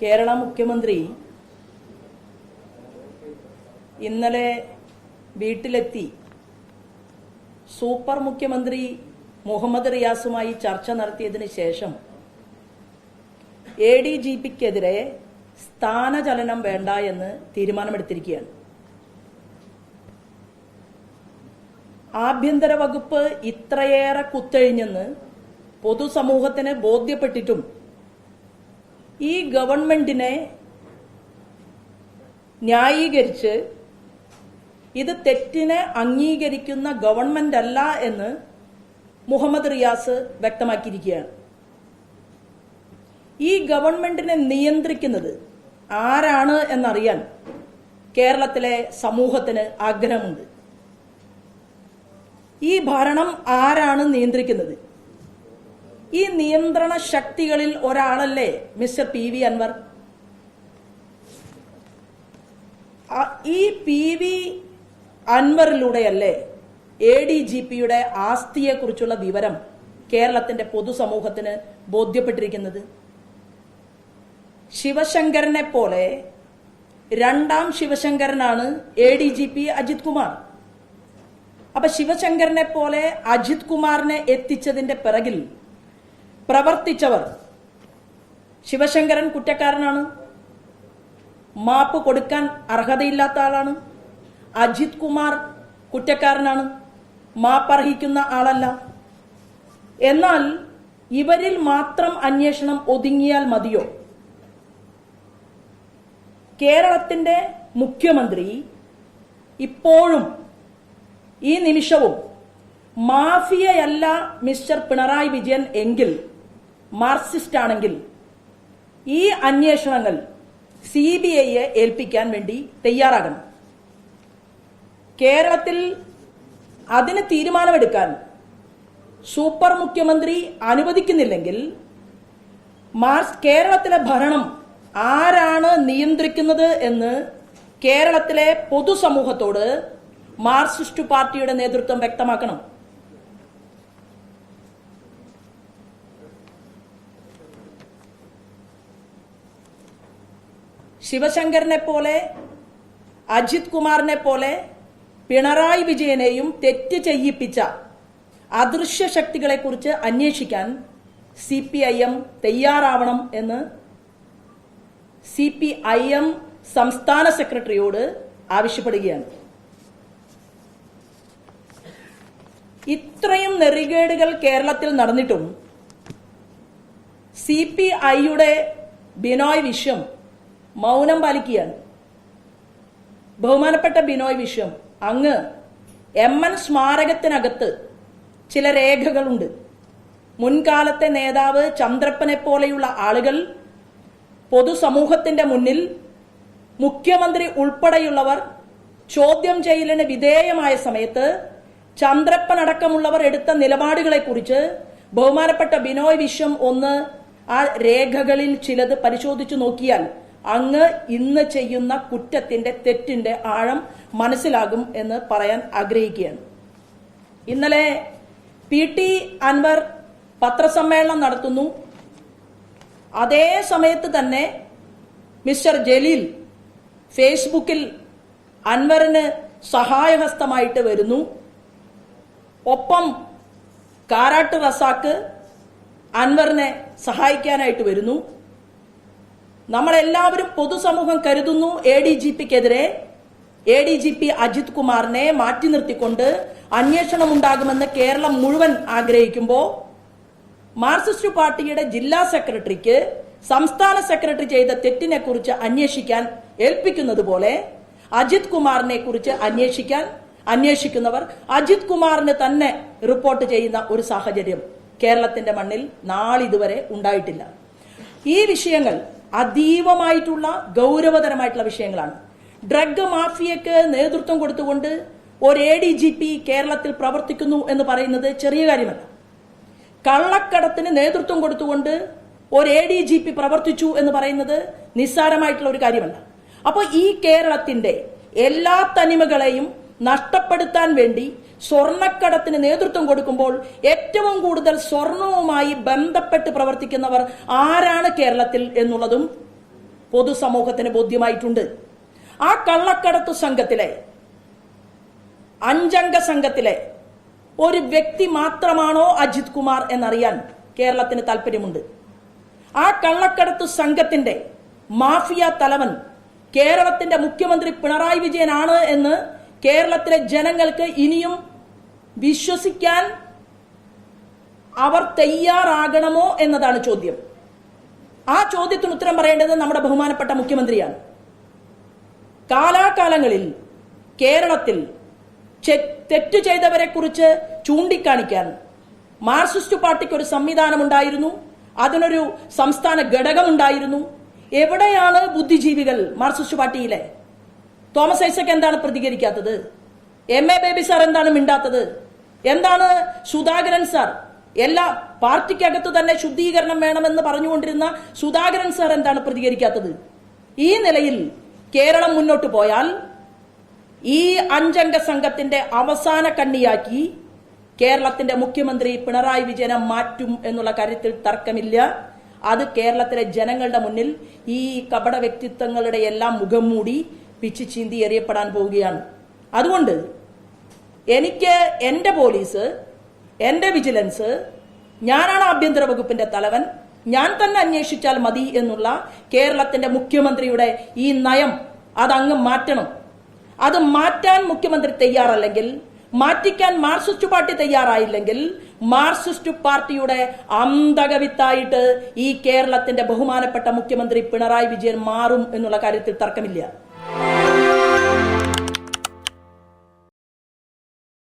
കേരള മുഖ്യമന്ത്രി ഇന്നലെ വീട്ടിലെത്തി സൂപ്പർ മുഖ്യമന്ത്രി മുഹമ്മദ് റിയാസുമായി ചർച്ച നടത്തിയതിന് ശേഷം എ ഡി ജി പിക്കെതിരെ സ്ഥാനചലനം വേണ്ട എന്ന് തീരുമാനമെടുത്തിരിക്കുകയാണ്. ആഭ്യന്തര വകുപ്പ് ഇത്രയേറെ കുത്തഴിഞ്ഞെന്ന് പൊതുസമൂഹത്തിന് ബോധ്യപ്പെട്ടിട്ടും ഈ ഗവൺമെന്റിനെ ന്യായീകരിച്ച് ഇത് തെറ്റിനെ അംഗീകരിക്കുന്ന ഗവൺമെന്റ് അല്ല എന്ന് മുഹമ്മദ് റിയാസ് വ്യക്തമാക്കിയിരിക്കുകയാണ്. ഈ ഗവൺമെന്റിനെ നിയന്ത്രിക്കുന്നത് ആരാണ് എന്നറിയാൻ കേരളത്തിലെ സമൂഹത്തിന് ആഗ്രഹമുണ്ട്. ഈ ഭരണം ആരാണ് നിയന്ത്രിക്കുന്നത്? ഈ നിയന്ത്രണ ശക്തികളിൽ ഒരാളല്ലേ മിസ്റ്റർ പി വി അൻവർ? ഈ പി വി അൻവറിലൂടെയല്ലേ എ ഡി ജി പിയുടെ ആസ്തിയെക്കുറിച്ചുള്ള വിവരം കേരളത്തിന്റെ പൊതുസമൂഹത്തിന് ബോധ്യപ്പെട്ടിരിക്കുന്നത്? ശിവശങ്കരനെ പോലെ രണ്ടാം ശിവശങ്കരനാണ് A D G P Ajith Kumar. അപ്പൊ ശിവശങ്കരനെ പോലെ അജിത് കുമാറിനെ എത്തിച്ചതിന്റെ പിറകിൽ പ്രവർത്തിച്ചവർ. ശിവശങ്കരൻ കുറ്റക്കാരനാണ്. മാപ്പ് കൊടുക്കാൻ അർഹതയില്ലാത്ത ആളാണ്. അജിത് കുമാർ കുറ്റക്കാരനാണ്. മാപ്പ് അർഹിക്കുന്ന ആളല്ല. എന്നാൽ ഇവരിൽ മാത്രം അന്വേഷണം ഒതുങ്ങിയാൽ മതിയോ? കേരളത്തിന്റെ മുഖ്യമന്ത്രി ഇപ്പോഴും ഈ നിമിഷവും മാഫിയയല്ല മിസ്റ്റർ പിണറായി വിജയൻ എങ്കിൽ മാർക്സിസ്റ്റ് ആണെങ്കിൽ ഈ അന്വേഷണങ്ങൾ സി ബി ഐയെ ഏൽപ്പിക്കാൻ വേണ്ടി തയ്യാറാകണം. കേരളത്തിൽ അതിന് തീരുമാനമെടുക്കാൻ സൂപ്പർ മുഖ്യമന്ത്രി അനുവദിക്കുന്നില്ലെങ്കിൽ മാർസ് കേരളത്തിലെ ഭരണം ആരാണ് നിയന്ത്രിക്കുന്നത് എന്ന് കേരളത്തിലെ പൊതുസമൂഹത്തോട് മാർക്സിസ്റ്റ് പാർട്ടിയുടെ നേതൃത്വം വ്യക്തമാക്കണം. ശിവശങ്കരനെ പോലെ അജിത് കുമാറിനെ പോലെ പിണറായി വിജയനെയും തെറ്റ് ചെയ്യിപ്പിച്ച അദൃശ്യ ശക്തികളെക്കുറിച്ച് അന്വേഷിക്കാൻ സി പി ഐ എം തയ്യാറാവണം എന്ന് സി പി ഐ എം സംസ്ഥാന സെക്രട്ടറിയോട് ആവശ്യപ്പെടുകയാണ്. ഇത്രയും നെറികേടുകൾ കേരളത്തിൽ നടന്നിട്ടും സി പി ഐയുടെ ബിനോയ് വിശ്വം മൗനം പാലിക്കുകയാണ്. ബഹുമാനപ്പെട്ട ബിനോയ് വിശ്വം അങ്ങ് എം എൻ സ്മാരകത്തിനകത്ത് ചില രേഖകളുണ്ട്. മുൻകാലത്തെ നേതാവ് ചന്ദ്രപ്പനെ പോലെയുള്ള ആളുകൾ പൊതുസമൂഹത്തിന്റെ മുന്നിൽ മുഖ്യമന്ത്രി ഉൾപ്പെടെയുള്ളവർ ചോദ്യം ചെയ്യലിന് വിധേയമായ സമയത്ത് ചന്ദ്രപ്പൻ അടക്കമുള്ളവർ എടുത്ത നിലപാടുകളെക്കുറിച്ച് ബഹുമാനപ്പെട്ട ബിനോയ് വിശ്വം ഒന്ന് ആ രേഖകളിൽ ചിലത് പരിശോധിച്ചു നോക്കിയാൽ അങ്ങ് ഇന്ന് ചെയ്യുന്ന കുറ്റത്തിന്റെ തെറ്റിന്റെ ആഴം മനസ്സിലാകും എന്ന് പറയാൻ ആഗ്രഹിക്കുകയാണ്. ഇന്നലെ പി ടി അൻവർ പത്രസമ്മേളനം നടത്തുന്നു. അതേ സമയത്ത് തന്നെ മിസ്റ്റർ ജലീൽ ഫേസ്ബുക്കിൽ അൻവറിന് സഹായഹസ്തമായിട്ട് വരുന്നു. ഒപ്പം കാരാട്ട് റസാക്ക് അൻവറിനെ സഹായിക്കാനായിട്ട് വരുന്നു. നമ്മളെല്ലാവരും പൊതുസമൂഹം കരുതുന്നു എ ഡി ജി പിക്കെതിരെ A D G P Ajith കുമാറിനെ മാറ്റി നിർത്തിക്കൊണ്ട് അന്വേഷണം ഉണ്ടാകുമെന്ന് കേരളം മുഴുവൻ ആഗ്രഹിക്കുമ്പോൾ മാർക്സിസ്റ്റ് പാർട്ടിയുടെ ജില്ലാ സെക്രട്ടറിക്ക് സംസ്ഥാന സെക്രട്ടറി ചെയ്ത തെറ്റിനെ കുറിച്ച് അന്വേഷിക്കാൻ ഏൽപ്പിക്കുന്നത് പോലെ അജിത് കുമാറിനെ കുറിച്ച് അന്വേഷിക്കാൻ അന്വേഷിക്കുന്നവർ അജിത് കുമാറിന് തന്നെ റിപ്പോർട്ട് ചെയ്യുന്ന ഒരു സാഹചര്യം കേരളത്തിന്റെ മണ്ണിൽ നാളിതുവരെ ഉണ്ടായിട്ടില്ല. ഈ വിഷയങ്ങൾ അതീവമായിട്ടുള്ള ഗൗരവതരമായിട്ടുള്ള വിഷയങ്ങളാണ്. ഡ്രഗ് മാഫിയക്ക് നേതൃത്വം കൊടുത്തുകൊണ്ട് ഒരു എ ഡി ജി പി കേരളത്തിൽ പ്രവർത്തിക്കുന്നു എന്ന് പറയുന്നത് ചെറിയ കാര്യമല്ല. കള്ളക്കടത്തിന് നേതൃത്വം കൊടുത്തുകൊണ്ട് ഒരു എ ഡി ജി പി പ്രവർത്തിച്ചു എന്ന് പറയുന്നത് നിസ്സാരമായിട്ടുള്ള ഒരു കാര്യമല്ല. അപ്പോൾ ഈ കേരളത്തിന്റെ എല്ലാ തനിമകളെയും നഷ്ടപ്പെടുത്താൻ വേണ്ടി സ്വർണക്കടത്തിന് നേതൃത്വം കൊടുക്കുമ്പോൾ ഏറ്റവും കൂടുതൽ സ്വർണവുമായി ബന്ധപ്പെട്ട് പ്രവർത്തിക്കുന്നവർ ആരാണ് കേരളത്തിൽ എന്നുള്ളതും പൊതുസമൂഹത്തിന് ബോധ്യമായിട്ടുണ്ട്. ആ കള്ളക്കടത്തു സംഘത്തിലെ അഞ്ചംഗ സംഘത്തിലെ ഒരു വ്യക്തി മാത്രമാണോ അജിത് കുമാർ എന്നറിയാൻ കേരളത്തിന് താല്പര്യമുണ്ട് ആ കള്ളക്കടത്ത് സംഘത്തിന്റെ മാഫിയ തലവൻ കേരളത്തിന്റെ മുഖ്യമന്ത്രി പിണറായി വിജയനാണ് എന്ന് കേരളത്തിലെ ജനങ്ങൾക്ക് ഇനിയും വിശ്വസിക്കാൻ അവർ തയ്യാറാകണമോ എന്നതാണ് ചോദ്യം. ആ ചോദ്യത്തിന് ഉത്തരം പറയേണ്ടത് നമ്മുടെ ബഹുമാനപ്പെട്ട മുഖ്യമന്ത്രിയാണ്. കാലാകാലങ്ങളിൽ കേരളത്തിൽ തെറ്റ് ചെയ്തവരെ കുറിച്ച് ചൂണ്ടിക്കാണിക്കാൻ മാർക്സിസ്റ്റ് പാർട്ടിക്ക് ഒരു സംവിധാനം ഉണ്ടായിരുന്നു അതിനൊരു സംസ്ഥാന ഘടകമുണ്ടായിരുന്നു. എവിടെയാണ് ബുദ്ധിജീവികൾ മാർക്സിസ്റ്റ് പാർട്ടിയിലെ? തോമസ് ഐസക് എന്താണ് പ്രതികരിക്കാത്തത്? എം എ ബേബി സാർ എന്താണ് മിണ്ടാത്തത്? എന്താണ് സുധാകരൻ സാർ എല്ലാ പാർട്ടിക്കകത്ത് തന്നെ ശുദ്ധീകരണം വേണമെന്ന് പറഞ്ഞുകൊണ്ടിരുന്ന സുധാകരൻ സാർ എന്താണ് പ്രതികരിക്കാത്തത്? ഈ നിലയിൽ കേരളം മുന്നോട്ട് പോയാൽ ഈ അഞ്ചംഗ സംഘത്തിന്റെ അവസാന കണ്ണിയാക്കി കേരളത്തിന്റെ മുഖ്യമന്ത്രി പിണറായി വിജയനെ മാറ്റും എന്നുള്ള കാര്യത്തിൽ തർക്കമില്ല. അത് കേരളത്തിലെ ജനങ്ങളുടെ മുന്നിൽ ഈ കപട വ്യക്തിത്വങ്ങളുടെ എല്ലാം മുഖം മൂടി പിച്ചു ചീന്തി എറിയപ്പെടാൻ പോവുകയാണ്. അതുകൊണ്ട് എനിക്ക് എന്റെ പോലീസ് എന്റെ വിജിലൻസ് ഞാനാണ് ആഭ്യന്തര വകുപ്പിന്റെ തലവൻ ഞാൻ തന്നെ അന്വേഷിച്ചാൽ മതി എന്നുള്ള കേരളത്തിന്റെ മുഖ്യമന്ത്രിയുടെ ഈ നയം അതങ്ങ് മാറ്റണം. അത് മാറ്റാൻ മുഖ്യമന്ത്രി തയ്യാറല്ലെങ്കിൽ മാറ്റിക്കാൻ മാർസിസ്റ്റ് പാർട്ടി തയ്യാറായില്ലെങ്കിൽ മാർസിസ്റ്റ് പാർട്ടിയുടെ അന്തകവിത്തായിട്ട് ഈ കേരളത്തിന്റെ ബഹുമാനപ്പെട്ട മുഖ്യമന്ത്രി പിണറായി വിജയൻ മാറും എന്നുള്ള കാര്യത്തിൽ തർക്കമില്ല.